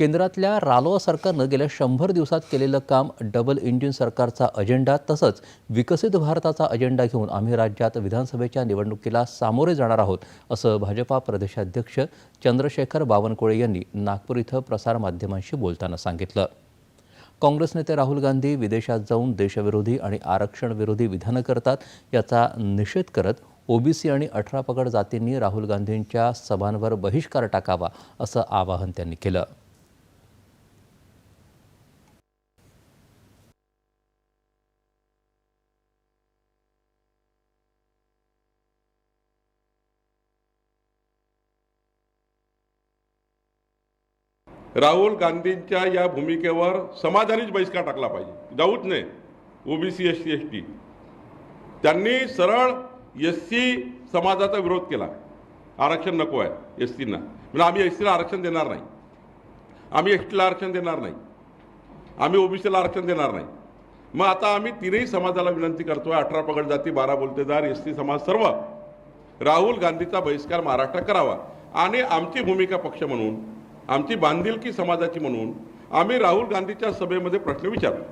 केंद्रातल्या रालोआ सरकारनं गेल्या शंभर दिवसात केलेलं काम डबल इंजिन सरकारचा अजेंडा तसंच विकसित भारताचा अजेंडा घेऊन आम्ही राज्यात विधानसभेच्या निवडणुकीला सामोरे जाणार आहोत असं भाजपा प्रदेशाध्यक्ष चंद्रशेखर बावनकुळे यांनी नागपूर इथं प्रसारमाध्यमांशी बोलताना सांगितलं. काँग्रेस नेते राहुल गांधी विदेशात जाऊन देशविरोधी आणि आरक्षणविरोधी विधानं करतात याचा निषेध करत ओबीसी आणि अठरा पगड जातींनी राहुल गांधींच्या सभांवर बहिष्कार टाकावा असं आवाहन त्यांनी केलं. राहुल गांधींच्या या भूमिकेवर समाजानेच बहिष्कार टाकला पाहिजे. जाऊच नाही O B C S C S T त्यांनी सरळ एस सी समाजाचा विरोध केला. आरक्षण नको आहे एस सीना म्हणजे आम्ही एस सीला आरक्षण देणार नाही. आम्ही एस टीला आरक्षण देणार नाही. आम्ही ओबीसीला आरक्षण देणार नाही. मग आता आम्ही तीनही समाजाला विनंती करतोय अठरा पगड जाती बारा बोलतेदार एस टी समाज सर्व. राहुल गांधीचा बहिष्कार महाराष्ट्रात करावा. आणि आमची भूमिका पक्ष म्हणून आमची बांधिलकी समाजाची म्हणून आम्ही राहुल गांधीच्या सभेमध्ये प्रश्न विचारला.